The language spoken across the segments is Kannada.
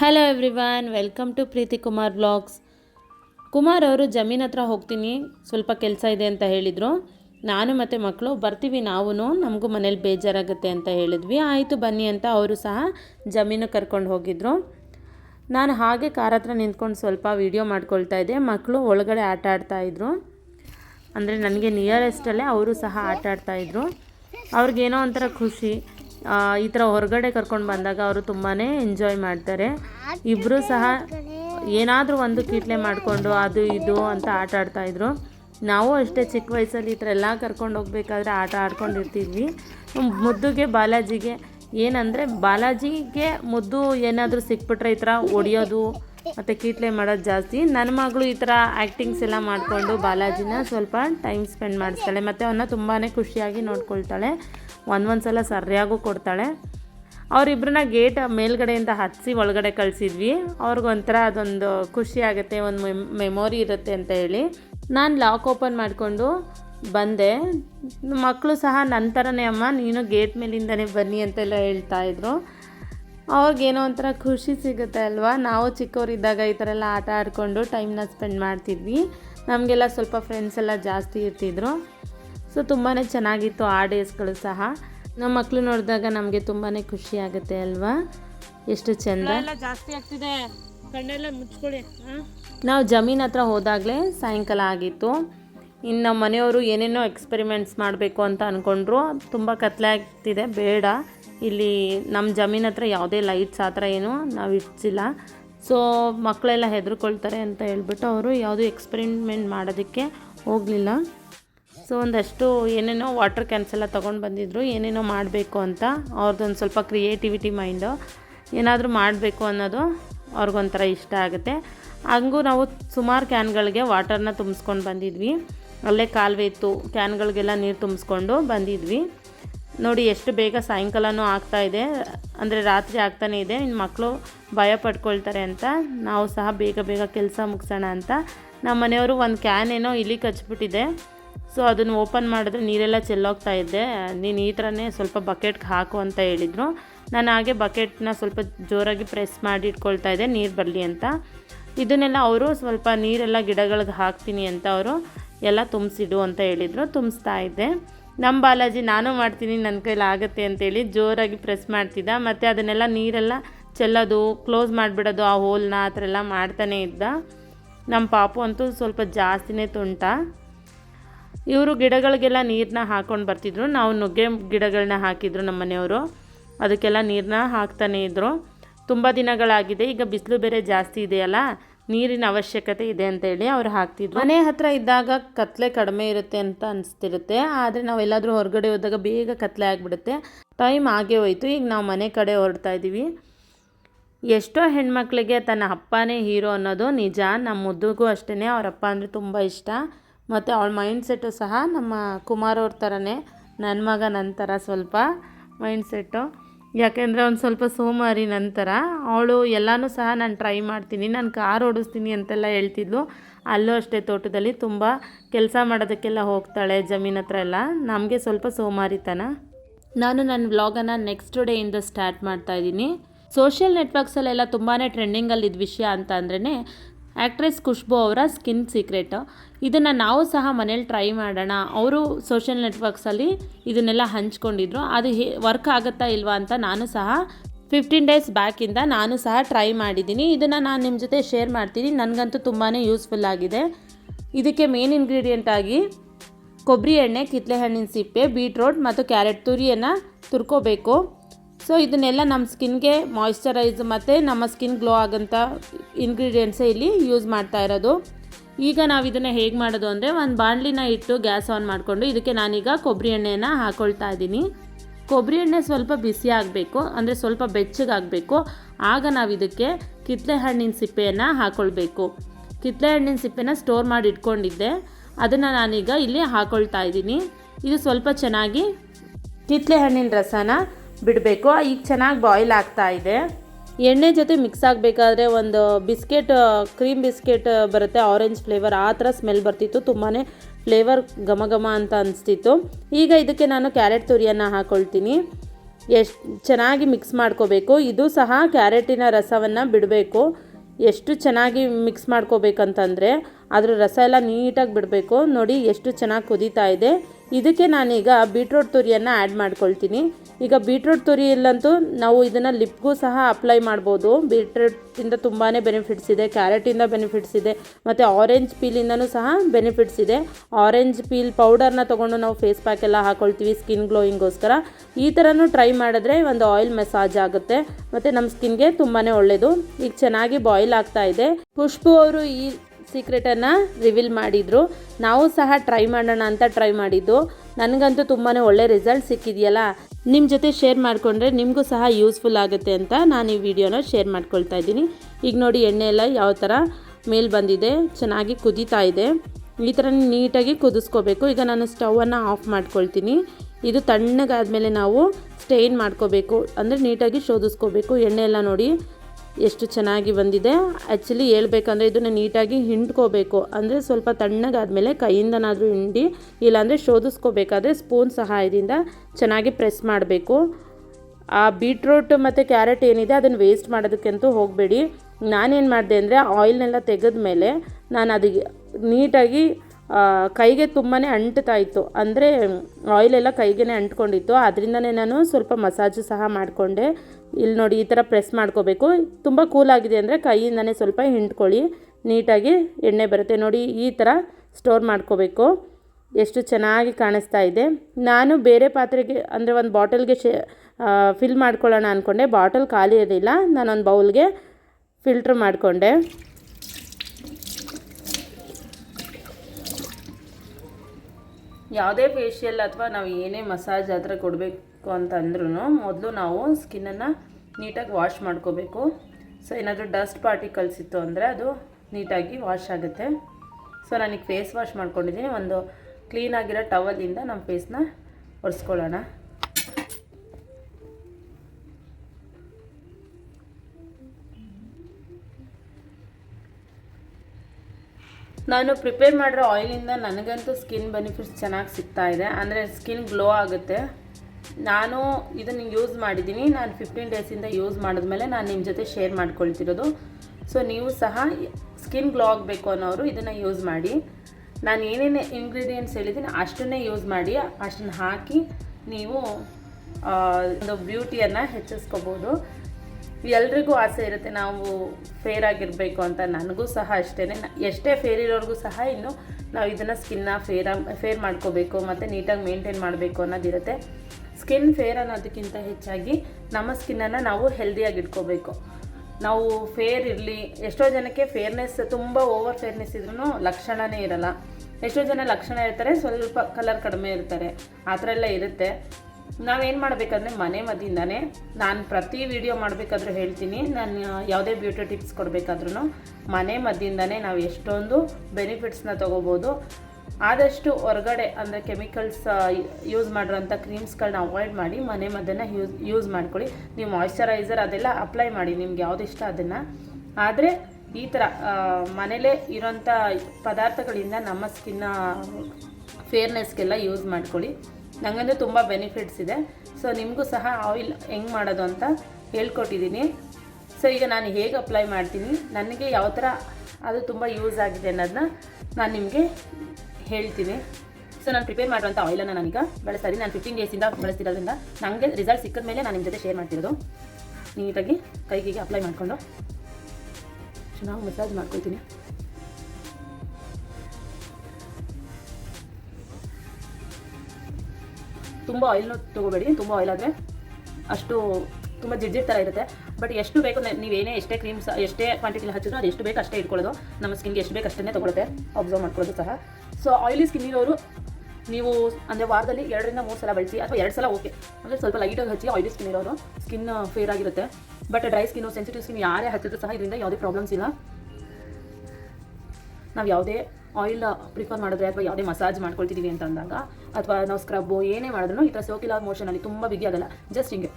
Hello everyone welcome to Preethi Kumar vlogs Kumar ಅವರು ಜಮೀನ್ ಹತ್ರ ಹೋಗ್ತೀನಿ, ಸ್ವಲ್ಪ ಕೆಲಸ ಇದೆ ಅಂತ ಹೇಳಿದರು. ನಾನು ಮತ್ತು ಮಕ್ಕಳು ಬರ್ತೀವಿ ನಾವು ನಮಗೂ ಮನೇಲಿ ಬೇಜಾರಾಗುತ್ತೆ ಅಂತ ಹೇಳಿದ್ವಿ. ಆಯಿತು ಬನ್ನಿ ಅಂತ ಅವರು ಸಹ ಜಮೀನು ಕರ್ಕೊಂಡು ಹೋಗಿದ್ರು. ನಾನು ಹಾಗೆ ಕಾರ್ ಹತ್ರ ನಿಂತ್ಕೊಂಡು ಸ್ವಲ್ಪ ವೀಡಿಯೋ ಮಾಡ್ಕೊಳ್ತಾ ಇದ್ದೆ. ಮಕ್ಕಳು ಒಳಗಡೆ ಆಟ ಆಡ್ತಾಯಿದ್ರು ಅಂದರೆ ನನಗೆ ನಿಯರೆಸ್ಟಲ್ಲೇ ಅವರು ಸಹ ಆಟ ಆಡ್ತಾಯಿದ್ರು ಅವ್ರಿಗೇನೋ ಒಂಥರ ಖುಷಿ. ಈ ಥರ ಹೊರಗಡೆ ಕರ್ಕೊಂಡು ಬಂದಾಗ ಅವರು ತುಂಬಾ ಎಂಜಾಯ್ ಮಾಡ್ತಾರೆ. ಇಬ್ಬರು ಸಹ ಏನಾದರೂ ಒಂದು ಕೀಟ್ಲೆ ಮಾಡಿಕೊಂಡು ಅದು ಇದು ಅಂತ ಆಟ ಆಡ್ತಾಯಿದ್ರು ನಾವು ಅಷ್ಟೇ ಚಿಕ್ಕ ವಯಸ್ಸಲ್ಲಿ ಈ ಥರ ಎಲ್ಲ ಕರ್ಕೊಂಡು ಹೋಗ್ಬೇಕಾದ್ರೆ ಆಟ ಆಡ್ಕೊಂಡಿರ್ತಿದ್ವಿ. ಮುದ್ದುಗೆ ಬಾಲಾಜಿಗೆ ಏನಂದರೆ ಬಾಲಾಜಿಗೆ ಮುದ್ದು ಏನಾದರೂ ಸಿಕ್ಬಿಟ್ರೆ ಈ ಥರ ಹೊಡಿಯೋದು ಮತ್ತು ಕೀಟ್ಲೆ ಮಾಡೋದು ಜಾಸ್ತಿ. ನನ್ನ ಮಗಳು ಈ ಥರ ಆ್ಯಕ್ಟಿಂಗ್ಸ್ ಎಲ್ಲ ಮಾಡಿಕೊಂಡು ಬಾಲಾಜಿನ ಸ್ವಲ್ಪ ಟೈಮ್ ಸ್ಪೆಂಡ್ ಮಾಡಿಸ್ತಾಳೆ. ಮತ್ತು ಅವನ್ನ ತುಂಬಾ ಖುಷಿಯಾಗಿ ನೋಡ್ಕೊಳ್ತಾಳೆ. ಒಂದೊಂದು ಸಲ ಸರಿಯಾಗೂ ಕೊಡ್ತಾಳೆ. ಅವರಿಬ್ಬರನ್ನ ಗೇಟ್ ಮೇಲ್ಗಡೆಯಿಂದ ಹತ್ತಿಸಿ ಒಳಗಡೆ ಕಳಿಸಿದ್ವಿ. ಅವ್ರಿಗೊಂಥರ ಅದೊಂದು ಖುಷಿ ಆಗುತ್ತೆ, ಒಂದು ಮೆಮ್ ಮೆಮೊರಿ ಇರುತ್ತೆ ಅಂತ ಹೇಳಿ. ನಾನು ಲಾಕ್ ಓಪನ್ ಮಾಡಿಕೊಂಡು ಬಂದೆ. ಮಕ್ಕಳು ಸಹ ನನ್ನ ಥರನೇ ಅಮ್ಮ, ನೀನು ಗೇಟ್ ಮೇಲಿಂದನೇ ಬನ್ನಿ ಅಂತೆಲ್ಲ ಹೇಳ್ತಾ ಅವಾಗೇನೋ ಒಂಥರ ಖುಷಿ ಸಿಗುತ್ತೆ ಅಲ್ವಾ? ನಾವು ಚಿಕ್ಕವರಿದ್ದಾಗ ಈ ಥರ ಎಲ್ಲ ಆಟ ಆಡಿಕೊಂಡು ಟೈಮ್ನ ಸ್ಪೆಂಡ್ ಮಾಡ್ತಿದ್ವಿ. ನಮಗೆಲ್ಲ ಸ್ವಲ್ಪ ಫ್ರೆಂಡ್ಸ್ ಎಲ್ಲ ಜಾಸ್ತಿ ಇರ್ತಿದ್ರು. ಸೊ ತುಂಬಾ ಚೆನ್ನಾಗಿತ್ತು ಆ ಡೇಸ್ಗಳು ಸಹ. ನಮ್ಮ ಮಕ್ಕಳು ನೋಡಿದಾಗ ನಮಗೆ ತುಂಬಾ ಖುಷಿ ಆಗುತ್ತೆ ಅಲ್ವಾ? ಎಷ್ಟು ಚೆಂದ. ಎಲ್ಲ ಜಾಸ್ತಿ ಆಗ್ತಿದೆ. ಕಣ್ಣೆಲ್ಲ ಮುಚ್ಕೊಳ್ಳಿ ನಾವು ಜಮೀನ್ ಹತ್ರ ಹೋದಾಗಲೇ ಸಾಯಂಕಾಲ ಆಗಿತ್ತು. ಇನ್ನು ನಮ್ಮ ಮನೆಯವರು ಏನೇನೋ ಎಕ್ಸ್ಪೆರಿಮೆಂಟ್ಸ್ ಮಾಡಬೇಕು ಅಂತ ಅಂದ್ಕೊಂಡ್ರು ತುಂಬ ಕತ್ಲೆ ಆಗ್ತಿದೆ ಬೇಡ. ಇಲ್ಲಿ ನಮ್ಮ ಜಮೀನ್ ಹತ್ರ ಯಾವುದೇ ಲೈಟ್ಸ್ ಆ ಥರ ಏನು ನಾವು ಇಡ್ಸಿಲ್ಲ. ಸೊ ಮಕ್ಕಳೆಲ್ಲ ಹೆದರ್ಕೊಳ್ತಾರೆ ಅಂತ ಹೇಳ್ಬಿಟ್ಟು ಅವರು ಯಾವುದೂ ಎಕ್ಸ್ಪೆರಿಮೆಂಟ್ ಮಾಡೋದಕ್ಕೆ ಹೋಗಲಿಲ್ಲ. ಸೊ ಒಂದಷ್ಟು ಏನೇನೋ ವಾಟರ್ ಕ್ಯಾನ್ಸ್ ಎಲ್ಲ ತೊಗೊಂಡು ಬಂದಿದ್ರು, ಏನೇನೋ ಮಾಡಬೇಕು ಅಂತ ಅವ್ರದ್ದೊಂದು ಸ್ವಲ್ಪ ಕ್ರಿಯೇಟಿವಿಟಿ ಮೈಂಡು ಏನಾದರೂ ಮಾಡಬೇಕು ಅನ್ನೋದು ಅವ್ರಿಗೊಂಥರ ಇಷ್ಟ ಆಗುತ್ತೆ. ಹಂಗೂ ನಾವು ಸುಮಾರು ಕ್ಯಾನ್ಗಳಿಗೆ ವಾಟರ್ನ ತುಂಬಿಸ್ಕೊಂಡು ಬಂದಿದ್ವಿ. ಅಲ್ಲೇ ಕಾಲುವೆ ಇತ್ತು ಕ್ಯಾನ್ಗಳಿಗೆಲ್ಲ ನೀರು ತುಂಬಿಸ್ಕೊಂಡು ಬಂದಿದ್ವಿ. ನೋಡಿ ಎಷ್ಟು ಬೇಗ ಸಾಯಂಕಾಲನೂ ಆಗ್ತಾ ಇದೆ. ಅಂದರೆ ರಾತ್ರಿ ಆಗ್ತಾನೇ ಇದೆ. ಇನ್ನು ಮಕ್ಕಳು ಭಯ ಪಡ್ಕೊಳ್ತಾರೆ ಅಂತ. ನಾವು ಸಹ ಬೇಗ ಬೇಗ ಕೆಲಸ ಮುಗಿಸೋಣ ಅಂತ. ನಮ್ಮ ಮನೆಯವರು ಒಂದು ಕ್ಯಾನ್ ಏನೋ ಇಲ್ಲಿ ಕಚ್ಬಿಟ್ಟಿದೆ. ಸೊ ಅದನ್ನು ಓಪನ್ ಮಾಡಿದ್ರೆ ನೀರೆಲ್ಲ ಚೆಲ್ಲೋಗ್ತಾ ಇದ್ದೆ ನೀನು ಈ ಥರನೇ ಸ್ವಲ್ಪ ಬಕೆಟ್ಗೆ ಹಾಕು ಅಂತ ಹೇಳಿದರು. ನಾನು ಹಾಗೆ ಬಕೆಟ್ನ ಸ್ವಲ್ಪ ಜೋರಾಗಿ ಪ್ರೆಸ್ ಮಾಡಿ ಇಟ್ಕೊಳ್ತಾ ಇದ್ದೆ ನೀರು ಬರಲಿ ಅಂತ. ಇದನ್ನೆಲ್ಲ ಅವರು ಸ್ವಲ್ಪ ನೀರೆಲ್ಲ ಗಿಡಗಳಿಗೆ ಹಾಕ್ತೀನಿ ಅಂತ ಅವರು ಎಲ್ಲ ತುಂಬಿಸಿಡು ಅಂತ ಹೇಳಿದರು. ತುಂಬಿಸ್ತಾ ಇದ್ದೆ ನಮ್ಮ ಬಾಲಾಜಿ ನಾನು ಮಾಡ್ತೀನಿ ನನ್ನ ಕೈಲಿ ಆಗುತ್ತೆ ಅಂತೇಳಿ ಜೋರಾಗಿ ಪ್ರೆಸ್ ಮಾಡ್ತಿದ್ದ. ಮತ್ತು ಅದನ್ನೆಲ್ಲ ನೀರೆಲ್ಲ ಚೆಲ್ಲೋದು, ಕ್ಲೋಸ್ ಮಾಡಿಬಿಡೋದು, ಆ ಹೋಲ್ನ ಆ ಥರ ಎಲ್ಲ ಮಾಡ್ತಾನೆ ಇದ್ದ. ನಮ್ಮ ಪಾಪು ಅಂತೂ ಸ್ವಲ್ಪ ಜಾಸ್ತಿನೇ ತುಂಟ. ಇವರು ಗಿಡಗಳಿಗೆಲ್ಲ ನೀರನ್ನ ಹಾಕ್ಕೊಂಡು ಬರ್ತಿದ್ರು. ನಾವು ನುಗ್ಗೆ ಗಿಡಗಳನ್ನ ಹಾಕಿದ್ರು ನಮ್ಮ ಮನೆಯವರು. ಅದಕ್ಕೆಲ್ಲ ನೀರನ್ನ ಹಾಕ್ತಾನೇ ಇದ್ದರು ತುಂಬ ದಿನಗಳಾಗಿದೆ. ಈಗ ಬಿಸಿಲು ಬೇರೆ ಜಾಸ್ತಿ ಇದೆಯಲ್ಲ ನೀರಿನ ಅವಶ್ಯಕತೆ ಇದೆ ಅಂತೇಳಿ ಅವ್ರು ಹಾಕ್ತಿದ್ರು. ಮನೆ ಹತ್ರ ಇದ್ದಾಗ ಕತ್ಲೆ ಕಡಿಮೆ ಇರುತ್ತೆ ಅಂತ ಅನಿಸ್ತಿರುತ್ತೆ. ಆದರೆ ನಾವು ಎಲ್ಲಾದರೂ ಹೊರಗಡೆ ಹೋದಾಗ ಬೇಗ ಕತ್ಲೆ ಆಗಿಬಿಡುತ್ತೆ. ಟೈಮ್ ಆಗೇ ಹೋಯ್ತು. ಈಗ ನಾವು ಮನೆ ಕಡೆ ಹೊರಡ್ತಾ ಇದ್ದೀವಿ ಎಷ್ಟೋ ಹೆಣ್ಮಕ್ಳಿಗೆ ತನ್ನ ಅಪ್ಪನೇ ಹೀರೋ ಅನ್ನೋದು ನಿಜ. ನಮ್ಮ ಮುದ್ದುಗೂ ಅಷ್ಟೇ ಅವ್ರ ಅಪ್ಪ ಅಂದರೆ ತುಂಬ ಇಷ್ಟ. ಮತ್ತು ಅವಳ ಮೈಂಡ್ ಸೆಟ್ಟು ಸಹ ನಮ್ಮ ಕುಮಾರ್ ಅವ್ರ ಥರನೇ ನನ್ನ ಮಗ ನನ್ನ ಥರ ಸ್ವಲ್ಪ ಮೈಂಡ್ ಸೆಟ್ಟು ಯಾಕೆಂದರೆ ಒಂದು ಸ್ವಲ್ಪ ಸೋಮಾರಿ ನಂತರ. ಅವಳು ಎಲ್ಲನೂ ಸಹ ನಾನು ಟ್ರೈ ಮಾಡ್ತೀನಿ, ನಾನು ಕಾರ್ ಓಡಿಸ್ತೀನಿ ಅಂತೆಲ್ಲ ಹೇಳ್ತಿದ್ಲು. ಅಲ್ಲೂ ಅಷ್ಟೇ ತೋಟದಲ್ಲಿ ತುಂಬ ಕೆಲಸ ಮಾಡೋದಕ್ಕೆಲ್ಲ ಹೋಗ್ತಾಳೆ ಜಮೀನ್ ಹತ್ರ ಎಲ್ಲ. ನಮಗೆ ಸ್ವಲ್ಪ ಸೋಮಾರಿತನ. ನಾನು ನನ್ನ ವ್ಲಾಗನ್ನು ನೆಕ್ಸ್ಟ್ ಡೇಯಿಂದ ಸ್ಟಾರ್ಟ್ ಮಾಡ್ತಾ ಇದ್ದೀನಿ. ಸೋಷಿಯಲ್ ನೆಟ್ವರ್ಕ್ಸಲ್ಲೆಲ್ಲ ತುಂಬಾ ಟ್ರೆಂಡಿಂಗಲ್ಲಿದ್ದ ವಿಷಯ ಅಂತ ಅಂದ್ರೇ ಆ್ಯಕ್ಟ್ರೆಸ್ ಖುಷ್ಬು ಅವರ ಸ್ಕಿನ್ ಸೀಕ್ರೆಟ್. ಇದನ್ನು ನಾವು ಸಹ ಮನೇಲಿ ಟ್ರೈ ಮಾಡೋಣ. ಅವರು ಸೋಷಿಯಲ್ ನೆಟ್ವರ್ಕ್ಸಲ್ಲಿ ಇದನ್ನೆಲ್ಲ ಹಂಚ್ಕೊಂಡಿದ್ರು. ಅದು ಹೇ ವರ್ಕ್ ಆಗುತ್ತಾ ಇಲ್ವಾ ಅಂತ ನಾನು ಸಹ ಫಿಫ್ಟೀನ್ ಡೇಸ್ ಬ್ಯಾಕಿಂದ ನಾನು ಸಹ ಟ್ರೈ ಮಾಡಿದ್ದೀನಿ. ಇದನ್ನು ನಾನು ನಿಮ್ಮ ಜೊತೆ ಶೇರ್ ಮಾಡ್ತೀನಿ. ನನಗಂತೂ ತುಂಬಾ ಯೂಸ್ಫುಲ್ ಆಗಿದೆ. ಇದಕ್ಕೆ ಮೇನ್ ಇಂಗ್ರೀಡಿಯೆಂಟ್ ಆಗಿ ಕೊಬ್ಬರಿ ಎಣ್ಣೆ ಕಿತ್ತಳೆ ಹಣ್ಣಿನ ಸಿಪ್ಪೆ ಬೀಟ್ರೋಟ್ ಮತ್ತು ಕ್ಯಾರೆಟ್ ತುರಿಯನ್ನು ತುರ್ಕೋಬೇಕು. ಸೊ ಇದನ್ನೆಲ್ಲ ನಮ್ಮ ಸ್ಕಿನ್ಗೆ ಮಾಯಿಶ್ಚರೈಸ್ ಮತ್ತು ನಮ್ಮ ಸ್ಕಿನ್ ಗ್ಲೋ ಆಗೋಂಥ ಇಂಗ್ರೀಡಿಯೆಂಟ್ಸೇ ಇಲ್ಲಿ ಯೂಸ್ ಮಾಡ್ತಾ ಇರೋದು. ಈಗ ನಾವು ಇದನ್ನು ಹೇಗೆ ಮಾಡೋದು ಅಂದರೆ ಒಂದು ಬಾಣಲಿನ ಇಟ್ಟು ಗ್ಯಾಸ್ ಆನ್ ಮಾಡಿಕೊಂಡು ಇದಕ್ಕೆ ನಾನೀಗ ಕೊಬ್ಬರಿ ಎಣ್ಣೆಯನ್ನು ಹಾಕ್ಕೊಳ್ತಾ ಇದ್ದೀನಿ. ಕೊಬ್ಬರಿ ಎಣ್ಣೆ ಸ್ವಲ್ಪ ಬಿಸಿ ಆಗಬೇಕು, ಅಂದರೆ ಸ್ವಲ್ಪ ಬೆಚ್ಚಗಾಗಬೇಕು ಆಗ ನಾವು ಇದಕ್ಕೆ ಕಿತ್ತಳೆ ಹಣ್ಣಿನ ಸಿಪ್ಪೆಯನ್ನು ಹಾಕ್ಕೊಳ್ಬೇಕು ಕಿತ್ತಳೆ ಹಣ್ಣಿನ ಸಿಪ್ಪೆನ ಸ್ಟೋರ್ ಮಾಡಿ ಇಟ್ಕೊಂಡಿದ್ದೆ. ಅದನ್ನು ನಾನೀಗ ಇಲ್ಲಿ ಹಾಕ್ಕೊಳ್ತಾ ಇದ್ದೀನಿ. ಇದು ಸ್ವಲ್ಪ ಚೆನ್ನಾಗಿ ಕಿತ್ತಳೆ ಹಣ್ಣಿನ ರಸನ ಬಿಡಬೇಕು. ಈಗ ಚೆನ್ನಾಗಿ ಬಾಯ್ಲ್ ಆಗ್ತಾ ಇದೆ. ಎಣ್ಣೆ ಜೊತೆ ಮಿಕ್ಸ್ ಆಗಬೇಕಾದ್ರೆ ಒಂದು ಬಿಸ್ಕೆಟ್ ಕ್ರೀಮ್ ಬಿಸ್ಕೆಟ್ ಬರುತ್ತೆ ಆರೆಂಜ್ ಫ್ಲೇವರ್ ಆ ಥರ ಸ್ಮೆಲ್ ಬರ್ತಿತ್ತು. ತುಂಬಾ ಫ್ಲೇವರ್ ಘಮ ಘಮ ಅಂತ ಅನಿಸ್ತಿತ್ತು. ಈಗ ಇದಕ್ಕೆ ನಾನು ಕ್ಯಾರೆಟ್ ತುರಿಯನ್ನು ಹಾಕ್ಕೊಳ್ತೀನಿ ಎಷ್ಟು ಚೆನ್ನಾಗಿ ಮಿಕ್ಸ್ ಮಾಡ್ಕೋಬೇಕು. ಇದು ಸಹ ಕ್ಯಾರೆಟಿನ ರಸವನ್ನು ಬಿಡಬೇಕು. ಎಷ್ಟು ಚೆನ್ನಾಗಿ ಮಿಕ್ಸ್ ಮಾಡ್ಕೋಬೇಕಂತಂದರೆ ಅದ್ರ ರಸ ಎಲ್ಲ ನೀಟಾಗಿ ಬಿಡಬೇಕು. ನೋಡಿ ಎಷ್ಟು ಚೆನ್ನಾಗಿ ಕುದೀತಾ ಇದೆ. ಇದಕ್ಕೆ ನಾನೀಗ ಬೀಟ್ರೋಟ್ ತುರಿಯನ್ನು ಆ್ಯಡ್ ಮಾಡ್ಕೊಳ್ತೀನಿ. ಈಗ ಬೀಟ್ರೋಟ್ ತುರಿಯಲ್ಲಂತೂ ನಾವು ಇದನ್ನು ಲಿಪ್ಗೂ ಸಹ ಅಪ್ಲೈ ಮಾಡ್ಬೋದು. ಬೀಟ್ರೋಟಿಂದ ತುಂಬಾ ಬೆನಿಫಿಟ್ಸ್ ಇದೆ ಕ್ಯಾರೆಟಿಂದ ಬೆನಿಫಿಟ್ಸ್ ಇದೆ, ಮತ್ತು ಆರೆಂಜ್ ಪೀಲಿಂದನೂ ಸಹ ಬೆನಿಫಿಟ್ಸ್ ಇದೆ. ಆರೆಂಜ್ ಪೀಲ್ ಪೌಡರ್ನ ತೊಗೊಂಡು ನಾವು ಫೇಸ್ ಪ್ಯಾಕ್ ಎಲ್ಲ ಹಾಕೊಳ್ತೀವಿ ಸ್ಕಿನ್ ಗ್ಲೋಯಿಂಗೋಸ್ಕರ ಈ ಥರನೂ ಟ್ರೈ ಮಾಡಿದ್ರೆ ಒಂದು ಆಯಿಲ್ ಮಸಾಜ್ ಆಗುತ್ತೆ. ಮತ್ತು ನಮ್ಮ ಸ್ಕಿನ್ಗೆ ತುಂಬಾ ಒಳ್ಳೆಯದು ಈಗ ಚೆನ್ನಾಗಿ ಬಾಯ್ಲ್ ಆಗ್ತಾ ಇದೆ. ಖುಷ್ಬು ಅವರು ಈ ಸೀಕ್ರೆಟನ್ನು ರಿವೀಲ್ ಮಾಡಿದರು. ನಾವು ಸಹ ಟ್ರೈ ಮಾಡೋಣ ಅಂತ ಟ್ರೈ ಮಾಡಿದ್ದು. ನನಗಂತೂ ತುಂಬಾ ಒಳ್ಳೆ ರಿಸಲ್ಟ್ ಸಿಕ್ಕಿದೆಯಲ್ಲ? ನಿಮ್ಮ ಜೊತೆ ಶೇರ್ ಮಾಡಿಕೊಂಡ್ರೆ ನಿಮಗೂ ಸಹ ಯೂಸ್ಫುಲ್ ಆಗುತ್ತೆ ಅಂತ ನಾನು ಈ ವಿಡಿಯೋನ ಶೇರ್ ಮಾಡ್ಕೊಳ್ತಾ ಇದ್ದೀನಿ. ಈಗ ನೋಡಿ ಎಣ್ಣೆ ಎಲ್ಲ ಯಾವ ಥರ ಮೇಲ್ ಬಂದಿದೆ, ಚೆನ್ನಾಗಿ ಕುದೀತಾ ಇದೆ. ಈ ಥರ ನೀಟಾಗಿ ಕುದಿಸ್ಕೋಬೇಕು. ಈಗ ನಾನು ಸ್ಟವನ್ನು ಆಫ್ ಮಾಡ್ಕೊಳ್ತೀನಿ. ಇದು ತಣ್ಣಗಾದ ಮೇಲೆ ನಾವು ಸ್ಟೇನ್ ಮಾಡ್ಕೋಬೇಕು. ಅಂದರೆ ನೀಟಾಗಿ ಶೋಧಿಸ್ಕೋಬೇಕು. ಎಣ್ಣೆ ಎಲ್ಲ ನೋಡಿ ಎಷ್ಟು ಚೆನ್ನಾಗಿ ಬಂದಿದೆ. ಆ್ಯಕ್ಚುಲಿ ಹೇಳ್ಬೇಕಂದ್ರೆ ಇದನ್ನು ನೀಟಾಗಿ ಹಿಂಡ್ಕೋಬೇಕು. ಅಂದರೆ ಸ್ವಲ್ಪ ತಣ್ಣಗಾದ್ಮೇಲೆ ಕೈಯಿಂದನಾದರೂ ಹಿಂಡಿ, ಇಲ್ಲಾಂದರೆ ಶೋಧಿಸ್ಕೋಬೇಕಾದ್ರೆ ಸ್ಪೂನ್ ಸಹಾಯದಿಂದ ಚೆನ್ನಾಗಿ ಪ್ರೆಸ್ ಮಾಡಬೇಕು. ಆ ಬೀಟ್ರೂಟ್ ಮತ್ತು ಕ್ಯಾರೆಟ್ ಏನಿದೆ ಅದನ್ನು ವೇಸ್ಟ್ ಮಾಡೋದಕ್ಕಂತೂ ಹೋಗಬೇಡಿ. ನಾನೇನು ಮಾಡಿದೆ ಅಂದರೆ ಆಯಿಲ್ನೆಲ್ಲ ತೆಗೆದ ಮೇಲೆ ನಾನು ಅದಕ್ಕೆ ನೀಟಾಗಿ ಕೈಗೆ ತುಂಬಾ ಅಂಟ್ತಾ ಇತ್ತು. ಅಂದರೆ ಆಯಿಲೆಲ್ಲ ಕೈಗೆ ಅಂಟ್ಕೊಂಡಿತ್ತು. ಅದರಿಂದನೇ ನಾನು ಸ್ವಲ್ಪ ಮಸಾಜು ಸಹ ಮಾಡಿಕೊಂಡೆ. ಇಲ್ಲಿ ನೋಡಿ ಈ ಥರ ಪ್ರೆಸ್ ಮಾಡ್ಕೋಬೇಕು. ತುಂಬ ಕೂಲಾಗಿದೆ ಅಂದರೆ ಕೈಯಿಂದನೇ ಸ್ವಲ್ಪ ಹಿಂಡ್ಕೊಳ್ಳಿ. ನೀಟಾಗಿ ಎಣ್ಣೆ ಬರುತ್ತೆ. ನೋಡಿ ಈ ಥರ ಸ್ಟೋರ್ ಮಾಡ್ಕೋಬೇಕು. ಎಷ್ಟು ಚೆನ್ನಾಗಿ ಕಾಣಿಸ್ತಾ ಇದೆ. ನಾನು ಬೇರೆ ಪಾತ್ರೆಗೆ ಅಂದರೆ ಒಂದು ಬಾಟಲ್ಗೆ ಶೇ ಫಿಲ್ ಮಾಡ್ಕೊಳ್ಳೋಣ ಅಂದ್ಕೊಂಡೆ ಬಾಟಲ್ ಖಾಲಿ ಇರಲಿಲ್ಲ. ನಾನೊಂದು ಬೌಲ್ಗೆ ಫಿಲ್ಟ್ರ್ ಮಾಡಿಕೊಂಡೆ. ಯಾವುದೇ ಫೇಶಿಯಲ್ ಅಥವಾ ನಾವು ಏನೇ ಮಸಾಜ್ ಆ ಥರ ಕೊಡಬೇಕು. ಅಂತಂದ್ರೂ ಮೊದಲು ನಾವು ಸ್ಕಿನ್ನನ್ನು ನೀಟಾಗಿ ವಾಶ್ ಮಾಡ್ಕೋಬೇಕು. ಸೊ, ಏನಾದರೂ ಡಸ್ಟ್ ಪಾರ್ಟಿಕಲ್ಸ್ ಇತ್ತು ಅಂದರೆ ಅದು ನೀಟಾಗಿ ವಾಶ್ ಆಗುತ್ತೆ. ಸೊ ನನಗೆ ಫೇಸ್ ವಾಶ್ ಮಾಡ್ಕೊಂಡಿದ್ದೀನಿ. ಒಂದು ಕ್ಲೀನಾಗಿರೋ ಟವಲಿಂದ ನಮ್ಮ ಫೇಸ್ನ ಒರೆಸ್ಕೊಳ್ಳೋಣ. ನಾನು ಪ್ರಿಪೇರ್ ಮಾಡಿರೋ ಆಯಿಲಿಂದ ನನಗಂತೂ ಸ್ಕಿನ್ ಬೆನಿಫಿಟ್ಸ್ ಚೆನ್ನಾಗಿ ಸಿಗ್ತಾ ಇದೆ. ಅಂದರೆ ಸ್ಕಿನ್ ಗ್ಲೋ ಆಗುತ್ತೆ. ನಾನು ಇದನ್ನು ಯೂಸ್ ಮಾಡಿದ್ದೀನಿ. ನಾನು ಫಿಫ್ಟೀನ್ ಡೇಸಿಂದ ಯೂಸ್ ಮಾಡಿದ್ಮೇಲೆ ನಾನು ನಿಮ್ಮ ಜೊತೆ ಶೇರ್ ಮಾಡ್ಕೊಳ್ತಿರೋದು. ಸೊ ನೀವು ಸಹ ಸ್ಕಿನ್ ಗ್ಲೋ ಆಗಬೇಕು ಅನ್ನೋರು ಇದನ್ನು ಯೂಸ್ ಮಾಡಿ. ನಾನು ಏನೇನು ಇಂಗ್ರೀಡಿಯೆಂಟ್ಸ್ ಹೇಳಿದ್ದೀನಿ ಅಷ್ಟನ್ನೇ ಯೂಸ್ ಮಾಡಿ. ಅಷ್ಟನ್ನು ಹಾಕಿ ನೀವು ಒಂದು ಬ್ಯೂಟಿಯನ್ನು ಹೆಚ್ಚಿಸ್ಕೋಬೋದು. ಎಲ್ರಿಗೂ ಆಸೆ ಇರುತ್ತೆ ನಾವು ಫೇರ್ ಆಗಿರಬೇಕು ಅಂತ. ನನಗೂ ಸಹ ಅಷ್ಟೇ ಎಷ್ಟೇ ಫೇರ್ ಇರೋರಿಗೂ ಸಹ ಇನ್ನು ನಾವು ಇದನ್ನು ಸ್ಕಿನ್ನ ಫೇರ್ ಫೇರ್ ಮಾಡ್ಕೋಬೇಕು ಮತ್ತು ನೀಟಾಗಿ ಮೇಂಟೈನ್ ಮಾಡಬೇಕು ಅನ್ನೋದಿರುತ್ತೆ. ಸ್ಕಿನ್ ಫೇರ್ ಅನ್ನೋದಕ್ಕಿಂತ ಹೆಚ್ಚಾಗಿ ನಮ್ಮ ಸ್ಕಿನ್ನನ್ನು ನಾವು ಹೆಲ್ದಿಯಾಗಿ ಇಟ್ಕೋಬೇಕು. ನಾವು ಫೇರ್ ಇರಲಿ, ಎಷ್ಟೋ ಜನಕ್ಕೆ ಫೇರ್ನೆಸ್ ತುಂಬ ಓವರ್ ಫೇರ್ನೆಸ್ ಇದ್ರೂ ಲಕ್ಷಣವೇ ಇರಲ್ಲ. ಎಷ್ಟೋ ಜನ ಲಕ್ಷಣ ಇರ್ತಾರೆ ಸ್ವಲ್ಪ ಕಲರ್ ಕಡಿಮೆ ಇರ್ತಾರೆ. ಆ ಥರ ಎಲ್ಲ ಇರುತ್ತೆ. ನಾವೇನು ಮಾಡಬೇಕಂದ್ರೆ ಮನೆ ಮದ್ದಿಂದನೇ ನಾನು ಪ್ರತಿ ವಿಡಿಯೋ ಮಾಡಬೇಕಾದ್ರೂ ಹೇಳ್ತೀನಿ. ನಾನು ಯಾವುದೇ ಬ್ಯೂಟಿ ಟಿಪ್ಸ್ ಕೊಡಬೇಕಾದ್ರೂ ಮನೆ ಮದ್ದಿಂದನೇ ನಾವು ಎಷ್ಟೊಂದು ಬೆನಿಫಿಟ್ಸ್ನ ತೊಗೋಬೋದು. ಆದಷ್ಟು ಹೊರಗಡೆ ಅಂದರೆ ಕೆಮಿಕಲ್ಸ್ ಯೂಸ್ ಮಾಡಿರೋಂಥ ಕ್ರೀಮ್ಸ್ಗಳನ್ನ ಅವಾಯ್ಡ್ ಮಾಡಿ ಮನೆ ಮದ್ದನ್ನು ಯೂಸ್ ಯೂಸ್ ಮಾಡ್ಕೊಳ್ಳಿ. ನೀವು ಮಾಯ್ಶ್ಚರೈಸರ್ ಅದೆಲ್ಲ ಅಪ್ಲೈ ಮಾಡಿ, ನಿಮ್ಗೆ ಯಾವ್ದು ಇಷ್ಟ ಅದನ್ನು. ಆದರೆ ಈ ಥರ ಮನೇಲೇ ಇರೋಂಥ ಪದಾರ್ಥಗಳಿಂದ ನಮ್ಮ ಸ್ಕಿನ್ನ ಫೇರ್ನೆಸ್ಗೆಲ್ಲ ಯೂಸ್ ಮಾಡ್ಕೊಳ್ಳಿ. ನನಗಂದ್ರೆ ತುಂಬ ಬೆನಿಫಿಟ್ಸ್ ಇದೆ. ಸೊ, ನಿಮಗೂ ಸಹ ಆಯಿಲ್ ಹೆಂಗೆ ಮಾಡೋದು ಅಂತ ಹೇಳ್ಕೊಟ್ಟಿದ್ದೀನಿ. ಸೊ, ಈಗ ನಾನು ಹೇಗೆ ಅಪ್ಲೈ ಮಾಡ್ತೀನಿ, ನನಗೆ ಯಾವ ಥರ ಅದು ತುಂಬ ಯೂಸ್ ಆಗಿದೆ ಅನ್ನೋದನ್ನ ನಾನು ನಿಮಗೆ ಹೇಳ್ತೀನಿ. ಸೊ ನಾನು ಪ್ರಿಪೇರ್ ಮಾಡುವಂಥ ಆಯಿಲನ್ನು ನಾನೀಗ ಬಳಸ್ತಾ ನಾನು ಫಿಫ್ಟೀನ್ ಡೇಸಿಂದ ಬಳಸ್ತಿರೋದ್ರಿಂದ ನನಗೆ ರಿಸಲ್ಟ್ ಸಿಕ್ಕಿದ ಮೇಲೆ ನಾನು ನಿಮ್ಮ ಜೊತೆ ಶೇರ್ ಮಾಡ್ತಿರೋದು. ನೀಟಾಗಿ ಕೈಗೆ ಅಪ್ಲೈ ಮಾಡಿಕೊಂಡು. ಚೆನ್ನಾಗಿ ಮಸಾಜ್ ಮಾಡ್ಕೊಳ್ತೀನಿ. ತುಂಬ ಆಯಿಲ್ನು ತೊಗೋಬೇಡಿ. ತುಂಬ ಆಯಿಲ್ ಆದರೆ ಅಷ್ಟು ತುಂಬ ಜಿಡ್ಜಿಡ್ ಥರ ಇರುತ್ತೆ. ಬಟ್ ಎಷ್ಟು ಬೇಕು ನೀವು ಏನೇ ಎಷ್ಟೇ ಕ್ರೀಮ್ಸ್ ಎಷ್ಟೇ ಕ್ವಾಂಟಿಟಿಲಿ ಹಚ್ಚಿದ್ರು ಅದು ಎಷ್ಟು ಬೇಕು ಅಷ್ಟೇ ಇಟ್ಕೊಳ್ಳೋದು. ನಮ್ಮ ಸ್ಕಿನ್ಗೆ ಎಷ್ಟು ಬೇಕು ಅಷ್ಟನ್ನೇ ತೊಗೊಳುತ್ತೆ. ಅಬ್ಸರ್ವ್ ಮಾಡ್ಕೊಳ್ಳೋದು ಸಹ. ಸೊ ಆಯಿಲಿ ಸ್ಕಿನ್ ಇರೋರು ನೀವು ಅಂದರೆ ವಾರದಲ್ಲಿ ಎರಡರಿಂದ ಮೂರು ಸಲ ಬಳಸಿ ಅಥವಾ ಎರಡು ಸಲ ಓಕೆ ಅಂದರೆ ಸ್ವಲ್ಪ ಲೈಟಾಗಿ ಹಚ್ಚಿ ಆಯಿಲಿ ಸ್ಕಿನ್ ಇರೋರು. ಸ್ಕಿನ್ ಫೇರ್ ಆಗಿರುತ್ತೆ. But dry skin sensitive skin ಯಾರೇ ಹಚ್ಚಿದ್ರು ಸಹ ಇದರಿಂದ ಯಾವುದೇ ಪ್ರಾಬ್ಲಮ್ಸ್ ಇಲ್ಲ. ನಾವು ಯಾವುದೇ ಆಯಿಲ್ ಪ್ರಿಫರ್ ಮಾಡಿದ್ರೆ ಅಥವಾ ಯಾವುದೇ ಮಸಾಜ್ ಮಾಡ್ಕೊಳ್ತಿದ್ದೀವಿ ಅಂತ ಅಂದಾಗ ಅಥವಾ ನಾವು ಸ್ಕ್ರಬ್ಬು ಏನೇ ಮಾಡಿದ್ರು ಈ ಥರ ಸರ್ಕ್ಯುಲರ್ ಮೋಷನಲ್ಲಿ ತುಂಬ ಬಿಗಿ ಆಗಲ್ಲ. ಜಸ್ಟ್ ಹಿಂಗೆ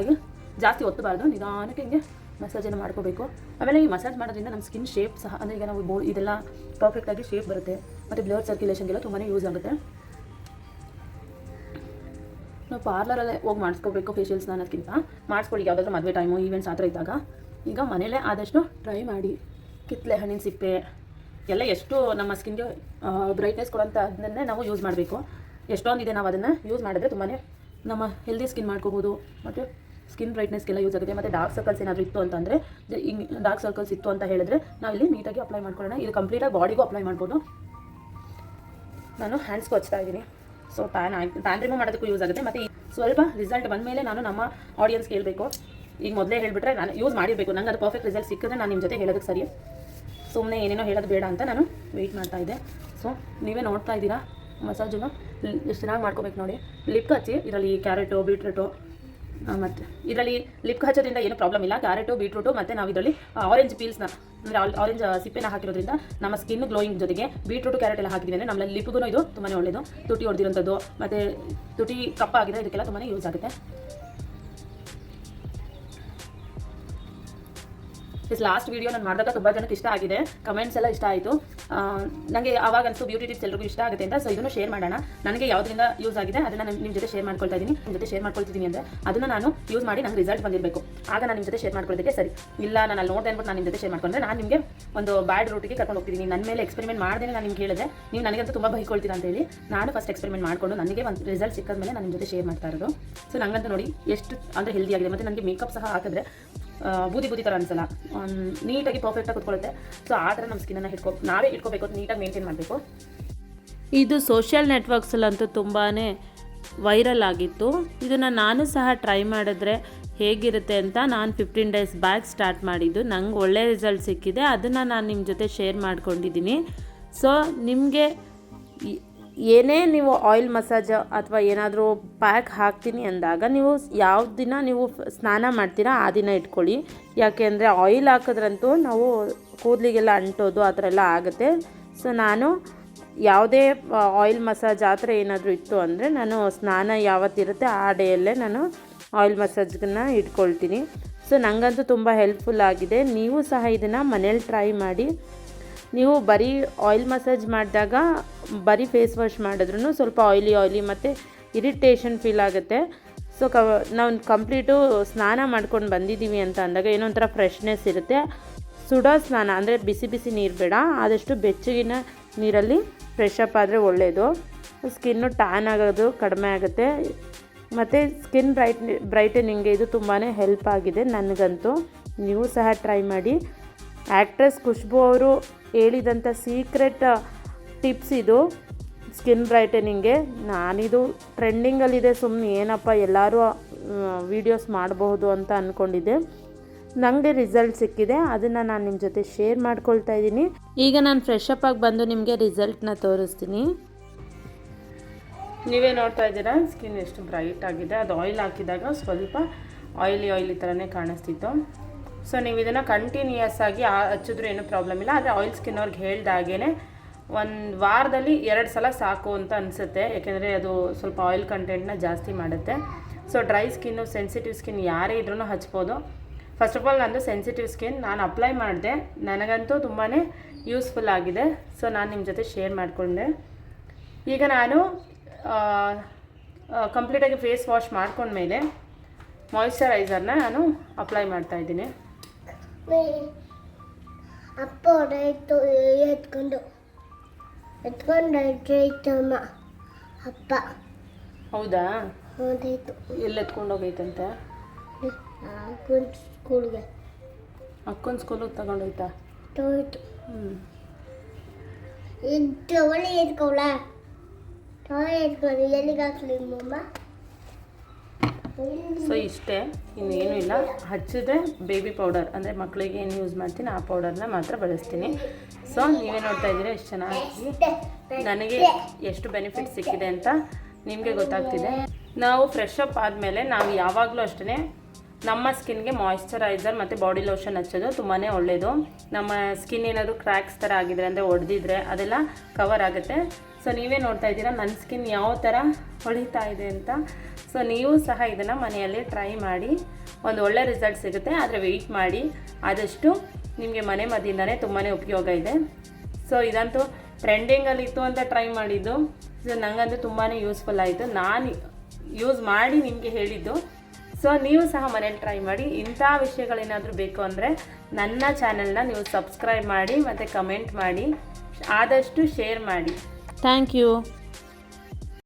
ಆಗಿ ಜಾಸ್ತಿ ಒತ್ತಬಾರ್ದು. ನಿಧಾನಕ್ಕೆ ಹಿಂಗೆ ಮಸಾಜನ್ನು ಮಾಡ್ಕೋಬೇಕು. ಆಮೇಲೆ ಈ ಮಸಾಜ್ ಮಾಡೋದ್ರಿಂದ ನಮ್ಮ ಸ್ಕಿನ್ ಶೇಪ್ ಸಹ, ಅಂದರೆ ಈಗ ನಾವು ಬೋ ಇದೆಲ್ಲ ಪರ್ಫೆಕ್ಟಾಗಿ ಶೇಪ್ ಬರುತ್ತೆ. ಮತ್ತು ಬ್ಲಡ್ ಸರ್ಕ್ಯುಲೇಷನ್ಗೆಲ್ಲ ತುಂಬಾ ಯೂಸ್ ಆಗುತ್ತೆ. ನಾವು ಪಾರ್ಲರಲ್ಲೇ ಹೋಗಿ ಮಾಡಿಸ್ಕೋಬೇಕು ಫೇಶಿಯಲ್ಸ್ನ ಅನ್ನೋದಕ್ಕಿಂತ ಮಾಡಿಸ್ಕೊಳ್ಳಿ, ಯಾವುದಾದ್ರೂ ಮದುವೆ ಟೈಮು ಈವೆಂಟ್ಸ್ ಆ ಥರ ಇದ್ದಾಗ. ಈಗ ಮನೆಯಲ್ಲೇ ಆದಷ್ಟು ಟ್ರೈ ಮಾಡಿ. ಕಿತ್ತಲೆ ಹಣ್ಣಿನ ಸಿಪ್ಪೆ, ಎಲ್ಲ ಎಷ್ಟು ನಮ್ಮ ಸ್ಕಿನ್ಗೆ ಬ್ರೈಟ್ನೆಸ್ ಕೊಡೋಂಥ ಅದನ್ನೇ ನಾವು ಯೂಸ್ ಮಾಡಬೇಕು. ಎಷ್ಟೊಂದಿದೆ ನಾವು ಅದನ್ನು ಯೂಸ್ ಮಾಡಿದ್ರೆ ತುಂಬಾ ನಮ್ಮ ಹೆಲ್ದಿ ಸ್ಕಿನ್ ಮಾಡ್ಕೋಬೋದು. ಮತ್ತು ಸ್ಕಿನ್ ಬ್ರೈಟ್ನೆಸ್ಗೆಲ್ಲ ಯೂಸ್ ಆಗುತ್ತೆ. ಮತ್ತು ಡಾರ್ಕ್ ಸರ್ಕಲ್ಸ್ ಏನಾದರೂ ಇತ್ತು ಅಂತಂದರೆ ಡಾರ್ಕ್ ಸರ್ಕಲ್ಸ್ ಇತ್ತು ಅಂತ ಹೇಳಿದ್ರೆ, ನಾವು ಇಲ್ಲಿ ನೀಟಾಗಿ ಅಪ್ಲೈ ಮಾಡ್ಕೊಳ್ಳೋಣ. ಇದು ಕಂಪ್ಲೀಟಾಗಿ ಬಾಡಿಗೂ ಅಪ್ಲೈ ಮಾಡ್ಬೋದು. ನಾನು ಹ್ಯಾಂಡ್ಸ್ಗೂ ಹಚ್ತಾ ಇದ್ದೀನಿ. ಸೊ ಟ್ಯಾನ್ ಆಯ್ತು ಟ್ಯಾನ್ ರಿಮೂವ್ ಮಾಡೋದಕ್ಕೂ ಯೂಸ್ ಆಗುತ್ತೆ. ಮತ್ತು ಸ್ವಲ್ಪ ರಿಸಲ್ಟ್ ಬಂದಮೇಲೆ ನಾನು ನಮ್ಮ ಆಡಿಯನ್ಸ್ ಕೇಳಬೇಕು. ಈಗ ಮೊದಲೇ ಹೇಳಿಬಿಟ್ರೆ ನಾನು ಯೂಸ್ ಮಾಡಿರಬೇಕು. ನಂಗೆ ಅದು ಪರ್ಫೆಕ್ಟ್ ರಿಸಲ್ಟ್ ಸಿಕ್ಕಿದ್ರೆ ನಾನು ನಿಮ್ಮ ಜೊತೆ ಹೇಳೋದಕ್ಕೆ ಸರಿ. ಸುಮ್ಮನೆ ಏನೇನೋ ಹೇಳೋದು ಬೇಡ ಅಂತ ನಾನು ವೆಯ್ಟ್ ಮಾಡ್ತಾ ಇದ್ದೆ. ಸೊ ನೀವೇ ನೋಡ್ತಾ ಇದ್ದೀರಾ? ಮಸಾಜನ್ನು ಎಷ್ಟು ಚೆನ್ನಾಗಿ ಮಾಡ್ಕೋಬೇಕು ನೋಡಿ. ಲಿಪ್ ಹಚ್ಚಿ ಇದರಲ್ಲಿ ಕ್ಯಾರೆಟು ಬೀಟ್ರೂಟು ಮತ್ತು. ಇದರಲ್ಲಿ ಲಿಪ್ ಹಚ್ಚೋದ್ರಿಂದ ಏನು ಪ್ರಾಬ್ಲಮ್ ಇಲ್ಲ. ಕ್ಯಾರೆಟು ಬೀಟ್ರೂಟು ಮತ್ತು ನಾವು ಇದರಲ್ಲಿ ಆರೆಂಜ್ ಪೀಲ್ಸ್ನ ಅಂದರೆ ಆರೆಂಜ್ ಸಿಪ್ಪೆನ ಹಾಕಿರೋದ್ರಿಂದ ನಮ್ಮ ಸ್ಕಿನ್ ಗ್ಲೋಯಿಂಗ್ ಜೊತೆಗೆ ಬೀಟ್ರೂಟ್ ಕ್ಯಾರೆಟ್ ಎಲ್ಲ ಹಾಕಿದ್ವಿ ಅಂದರೆ ನಮ್ಮ ಲಿಪ್ಗೂ ಇದು ತುಂಬಾ ಒಳ್ಳೆಯದು ತುಟಿ ಹೊಡೆದಿರೋಂಥದ್ದು ಮತ್ತು ತುಟಿ ಕಪ್ಪಾಗಿದೆ, ಇದಕ್ಕೆಲ್ಲ ತುಂಬಾ ಯೂಸ್ ಆಗುತ್ತೆ. ಇಸ್ ಲಾಸ್ಟ್ ವೀಡಿಯೋ ನಾನು ಮಾಡಿದಾಗ ತುಂಬ ಜನಕ್ಕೆ ಇಷ್ಟ ಆಗಿದೆ. ಕಮೆಂಟ್ಸ್ ಎಲ್ಲ ಇಷ್ಟ ಆಯಿತು. ನನಗೆ ಆವಾಗ ಅನಿಸ್ತು ಬ್ಯೂಟಿ ಟಿಪ್ಸ್ ಎಲ್ಲರಿಗೂ ಇಷ್ಟ ಆಗುತ್ತೆ ಅಂತ. ಸೊ ಇದನ್ನು ಶೇರ್ ಮಾಡೋಣ. ನನಗೆ ಯಾವುದರಿಂದ ಯೂಸ್ ಆಗಿದೆ, ಅದನ್ನು ನಾನು ನಿಮ್ಮ ಜೊತೆ ಶೇರ್ ಮಾಡ್ಕೊಳ್ತಾ ಇದ್ದೀನಿ ನಿಮ್ಮ ಜೊತೆ ಶೇರ್ ಮಾಡ್ಕೊಳ್ತಿದ್ದೀನಿ ಅಂದರೆ, ಅದನ್ನು ನಾನು ಯೂಸ್ ಮಾಡಿ ನನಗೆ ರಿಸಲ್ಟ್ ಬಂದಿರಬೇಕು. ಆಗ ನಾನು ನಿಮ್ಮ ಜೊತೆ ಶೇರ್ ಮಾಡ್ಕೊಳ್ಳೋದಕ್ಕೆ ಸರಿ. ಇಲ್ಲ, ನಾನು ಅಲ್ಲಿ ನೋಡಿದೆ ಅಂದ್ಬಿಟ್ಟು ನಾನು ನಿಮ್ಮ ಜೊತೆ ಶೇರ್ ಮಾಡ್ಕೊಂಡ್ರೆ ನಾನು ನಿಮಗೆ ಒಂದು ಬ್ಯಾಡ್ ರೂಟಿಗೆ ಕರ್ಕೊಂಡು ಹೋಗ್ತೀನಿ ನನ್ನ ಮೇಲೆ ಎಕ್ಸ್ಪೆರಿಮೆಂಟ್ ಮಾಡ್ದೇನೆ ನಾನು ನಿಮ್ಗೆ ಹೇಳಿದೆ. ನೀವು ನನಗಂತೂ ತುಂಬ ಬೈಕೊಳ್ತೀರಾ ಅಂತ ಹೇಳಿ ನಾನು ಫಸ್ಟ್ ಎಕ್ಸ್ಪೆರಿಮೆಂಟ್ ಮಾಡಿಕೊಂಡು ನನಗೆ ಒಂದು ರಿಸಲ್ಟ್ ಸಿಕ್ಕದ ಮೇಲೆ ನಾನು ನಿಮ್ಮ ಜೊತೆ ಶೇರ್ ಮಾಡ್ತಾ ಇರೋದು. ಸೊ ನಂಗಂತೂ ನೋಡಿ ಎಷ್ಟು ಅಂದರೆ ಹೆಲ್ದಿ ಆಗಿದೆ. ಮತ್ತು ನನಗೆ ಮೇಕಪ್ ಸಹ ಹಾಕಿದ್ರೆ ಬೂದಿ ಬೂದಿ ಥರ ಅನ್ಸಲ್ಲ. ನೀಟಾಗಿ ಪರ್ಫೆಕ್ಟಾಗಿ ಕುತ್ಕೊಳ್ಳುತ್ತೆ. ಸೊ ಆ ಥರ ನಮ್ಮ ಸ್ಕಿನ್ನನ್ನು ಹಿಡ್ಕೊ ನಾವೇ ಇಟ್ಕೋಬೇಕು ನೀಟಾಗಿ ಮೇಂಟೈನ್ ಮಾಡಬೇಕು. ಇದು ಸೋಷಿಯಲ್ ನೆಟ್ವರ್ಕ್ಸಲ್ಲಂತೂ ತುಂಬಾ ವೈರಲ್ ಆಗಿತ್ತು. ಇದನ್ನು ನಾನು ಸಹ ಟ್ರೈ ಮಾಡಿದ್ರೆ ಹೇಗಿರುತ್ತೆ ಅಂತ ನಾನು ಫಿಫ್ಟೀನ್ ಡೇಸ್ ಬ್ಯಾಕ್ ಸ್ಟಾರ್ಟ್ ಮಾಡಿದ್ದು. ನಂಗೆ ಒಳ್ಳೆ ರಿಸಲ್ಟ್ ಸಿಕ್ಕಿದೆ. ಅದನ್ನು ನಾನು ನಿಮ್ಮ ಜೊತೆ ಶೇರ್ ಮಾಡ್ಕೊಂಡಿದ್ದೀನಿ. ಸೊ ನಿಮಗೆ ಏನೇ ನೀವು ಆಯಿಲ್ ಮಸಾಜ್ ಅಥವಾ ಏನಾದರೂ ಪ್ಯಾಕ್ ಹಾಕ್ತೀನಿ ಅಂದಾಗ ನೀವು ಯಾವ ದಿನ ನೀವು ಸ್ನಾನ ಮಾಡ್ತೀರಾ ಆ ದಿನ ಇಟ್ಕೊಳ್ಳಿ. ಯಾಕೆ ಅಂದರೆ ಆಯಿಲ್ ಹಾಕಿದ್ರಂತೂ ನಾವು ಕೂದಲಿಗೆಲ್ಲ ಅಂಟೋದು ಆ ಥರ ಎಲ್ಲ ಆಗುತ್ತೆ. ಸೊ ನಾನು ಯಾವುದೇ ಆಯಿಲ್ ಮಸಾಜ್ ಆ ಥರ ಏನಾದರೂ ಇತ್ತು ಅಂದರೆ ನಾನು ಸ್ನಾನ ಯಾವತ್ತಿರುತ್ತೆ ಆ ಡೇಯಲ್ಲೇ ನಾನು ಆಯಿಲ್ ಮಸಾಜ್ಗನ್ನ ಇಟ್ಕೊಳ್ತೀನಿ. ಸೊ ನನಗಂತೂ ತುಂಬ ಹೆಲ್ಪ್ಫುಲ್ ಆಗಿದೆ. ನೀವು ಸಹ ಇದನ್ನು ಮನೇಲಿ ಟ್ರೈ ಮಾಡಿ ನೀವು ಬರೀ ಆಯಿಲ್ ಮಸಾಜ್ ಮಾಡಿದಾಗ ಬರೀ ಫೇಸ್ ವಾಶ್ ಮಾಡಿದ್ರೂ ಸ್ವಲ್ಪ ಆಯ್ಲಿ ಆಯ್ಲಿ ಮತ್ತು ಇರಿಟೇಷನ್ ಫೀಲ್ ಆಗುತ್ತೆ. ಸೊ ಕ ನಾವು ಕಂಪ್ಲೀಟು ಸ್ನಾನ ಮಾಡ್ಕೊಂಡು ಬಂದಿದ್ದೀವಿ ಅಂತ ಅಂದಾಗ ಏನೋ ಒಂಥರ ಫ್ರೆಶ್ನೆಸ್ ಇರುತ್ತೆ. ಸುಡೋ ಸ್ನಾನ ಅಂದರೆ ಬಿಸಿ ಬಿಸಿ ನೀರು ಬೇಡ, ಆದಷ್ಟು ಬೆಚ್ಚಗಿನ ನೀರಲ್ಲಿ ಫ್ರೆಶ್ ಆದರೆ ಒಳ್ಳೆಯದು ಸ್ಕಿನ್ನು ಟ್ಯಾನ್ ಆಗೋದು ಕಡಿಮೆ ಆಗುತ್ತೆ. ಮತ್ತು ಸ್ಕಿನ್ ಬ್ರೈಟ್ ಬ್ರೈಟನಿಂಗ್ಗೆ ಇದು ತುಂಬಾ ಹೆಲ್ಪ್ ಆಗಿದೆ ನನಗಂತೂ. ನೀವು ಸಹ ಟ್ರೈ ಮಾಡಿ. ಆ್ಯಕ್ಟ್ರೆಸ್ ಖುಷ್ಬು ಅವರು ಹೇಳಿದಂಥ ಸೀಕ್ರೆಟ್ ಟಿಪ್ಸ್ ಇದು. ಸ್ಕಿನ್ ಬ್ರೈಟನಿಂಗ್ಗೆ ನಾನಿದು ಟ್ರೆಂಡಿಂಗಲ್ಲಿದೆ ಸುಮ್ಮನೆ ಏನಪ್ಪ ಎಲ್ಲರೂ ವೀಡಿಯೋಸ್ ಮಾಡಬಹುದು ಅಂತ ಅಂದ್ಕೊಂಡಿದ್ದೆ ನನಗೆ ರಿಸಲ್ಟ್ ಸಿಕ್ಕಿದೆ, ಅದನ್ನು ನಾನು ನಿಮ್ಮ ಜೊತೆ ಶೇರ್ ಮಾಡ್ಕೊಳ್ತಾ ಇದ್ದೀನಿ. ಈಗ ನಾನು ಫ್ರೆಶ್ ಅಪ್ ಆಗಿ ಬಂದು ನಿಮಗೆ ರಿಸಲ್ಟ್ನ ತೋರಿಸ್ತೀನಿ. ನೀವೇ ನೋಡ್ತಾ ಇದ್ದೀರಾ? ಸ್ಕಿನ್ ಎಷ್ಟು ಬ್ರೈಟ್ ಆಗಿದೆ. ಅದು ಆಯಿಲ್ ಹಾಕಿದಾಗ ಸ್ವಲ್ಪ ಆಯಿಲಿ ಆಯಿಲಿ ಥರನೇ ಕಾಣಿಸ್ತಿತ್ತು. ಸೊ ನೀವು ಇದನ್ನು ಕಂಟಿನ್ಯೂಯಸ್ ಆಗಿ ಹಚ್ಚಿದ್ರೂ ಏನೂ ಪ್ರಾಬ್ಲಮ್ ಇಲ್ಲ. ಆದರೆ ಆಯಿಲ್ ಸ್ಕಿನ್ ಅವ್ರಿಗೆ ಹೇಳ್ದಾಗೇ ಒಂದು ವಾರದಲ್ಲಿ ಎರಡು ಸಲ ಸಾಕು ಅಂತ ಅನಿಸುತ್ತೆ. ಯಾಕೆಂದರೆ ಅದು ಸ್ವಲ್ಪ ಆಯಿಲ್ ಕಂಟೆಂಟ್ನ ಜಾಸ್ತಿ ಮಾಡುತ್ತೆ. So dry skin sensitive skin ಯಾರೇ ಇದ್ರೂ ಹಚ್ಬೋದು. ಫಸ್ಟ್ ಆಫ್ ಆಲ್ ನಂದು ಸೆನ್ಸಿಟಿವ್ ಸ್ಕಿನ್ ನಾನು ಅಪ್ಲೈ ಮಾಡಿದೆ. ನನಗಂತೂ ತುಂಬಾ ಯೂಸ್ಫುಲ್ ಆಗಿದೆ. ಸೊ ನಾನು ನಿಮ್ಮ ಜೊತೆ ಶೇರ್ ಮಾಡಿಕೊಂಡೆ. ಈಗ ನಾನು ಕಂಪ್ಲೀಟಾಗಿ ಫೇಸ್ ವಾಶ್ ಮಾಡ್ಕೊಂಡ್ಮೇಲೆ ಮಾಯಿಶ್ಚರೈಸರ್ನ ನಾನು ಅಪ್ಲೈ ಮಾಡ್ತಾ ಇದ್ದೀನಿ. ಅಪ್ಪ ಹೊಡೆಯಿತು ಎತ್ಕೊಂಡು. ಎತ್ಕೊಂಡು ಹೊಡೆಯಿತಮ್ಮ ಅಪ್ಪ. ಹೌದಾ? ಹೊಡೆಯಿತು ಎಲ್ಲಿ ಎತ್ಕೊಂಡು ಹೋಗೈತಂತೆ? ಸ್ಕೂಲ್ಗೆ. ಅಕ್ಕನ ಸ್ಕೂಲಿಗೆ ತಗೊಂಡೋಯ್ತಾ? ಹೋಯ್ತು ಹ್ಞೂ ಇದು ಒಳ್ಳೆ ಎತ್ಕೊಳ. ಎತ್ಕೊಂಡು ಎಲ್ಲಿಗೆ ಹಾಕ್ಲಿ ಮಮ್ಮ ಸೊ ಇಷ್ಟೇ. ಇನ್ನೇನು ಇಲ್ಲ. ಹಚ್ಚಿದ್ರೆ ಬೇಬಿ ಪೌಡರ್ ಅಂದರೆ ಮಕ್ಕಳಿಗೆ ಏನು ಯೂಸ್ ಮಾಡ್ತೀನಿ ಆ ಪೌಡರ್ನ ಮಾತ್ರ ಬಳಸ್ತೀನಿ. ಸೊ ನೀವೇ ನೋಡ್ತಾ ಇದ್ದೀರಾ ಎಷ್ಟು ಚೆನ್ನಾಗಿ. ನನಗೆ ಎಷ್ಟು ಬೆನಿಫಿಟ್ ಸಿಕ್ಕಿದೆ ಅಂತ ನಿಮಗೆ ಗೊತ್ತಾಗ್ತಿದೆ. ನಾವು ಫ್ರೆಶ್ ಅಪ್ ಆದಮೇಲೆ ನಾವು ಯಾವಾಗಲೂ ಅಷ್ಟೇ ನಮ್ಮ ಸ್ಕಿನ್ಗೆ ಮಾಯಿಶ್ಚರೈಸರ್ ಮತ್ತು ಬಾಡಿ ಲೋಷನ್ ಹಚ್ಚೋದು ತುಂಬಾ ಒಳ್ಳೆಯದು ನಮ್ಮ ಸ್ಕಿನ್ ಏನಾದರೂ ಕ್ರ್ಯಾಕ್ಸ್ ಥರ ಆಗಿದ್ರೆ, ಅಂದರೆ ಒಡೆದಿದ್ರೆ ಅದೆಲ್ಲ ಕವರ್ ಆಗುತ್ತೆ. ಸೊ ನೀವೇ ನೋಡ್ತಾ ಇದ್ದೀರಾ, ನನ್ನ ಸ್ಕಿನ್ ಯಾವ ಥರ ಹೊಳಿತಾ ಇದೆ ಅಂತ. ಸೊ ನೀವು ಸಹ ಇದನ್ನು ಮನೆಯಲ್ಲಿ ಟ್ರೈ ಮಾಡಿ, ಒಂದು ಒಳ್ಳೆ ರಿಸಲ್ಟ್ ಸಿಗುತ್ತೆ. ಆದರೆ ವೆಯ್ಟ್ ಮಾಡಿ. ಆದಷ್ಟು ನಿಮಗೆ ಮನೆ ಮದ್ದಿಂದನೇ ತುಂಬಾ ಉಪಯೋಗ ಇದೆ. ಸೊ ಇದಂತೂ ಟ್ರೆಂಡಿಂಗಲ್ಲಿ ಇತ್ತು ಅಂತ ಟ್ರೈ ಮಾಡಿದ್ದು. ಸೊ ನನಗಂತೂ ತುಂಬಾ ಯೂಸ್ಫುಲ್ ಆಯಿತು. ನಾನು ಯೂಸ್ ಮಾಡಿ ನಿಮಗೆ ಹೇಳಿದ್ದು. ಸೊ ನೀವು ಸಹ ಮನೇಲಿ ಟ್ರೈ ಮಾಡಿ. ಇಂಥ ವಿಷಯಗಳೇನಾದರೂ ಬೇಕು ಅಂದರೆ ನನ್ನ ಚಾನೆಲ್ನ ನೀವು ಸಬ್ಸ್ಕ್ರೈಬ್ ಮಾಡಿ ಮತ್ತು ಕಮೆಂಟ್ ಮಾಡಿ. ಆದಷ್ಟು ಶೇರ್ ಮಾಡಿ. Thank you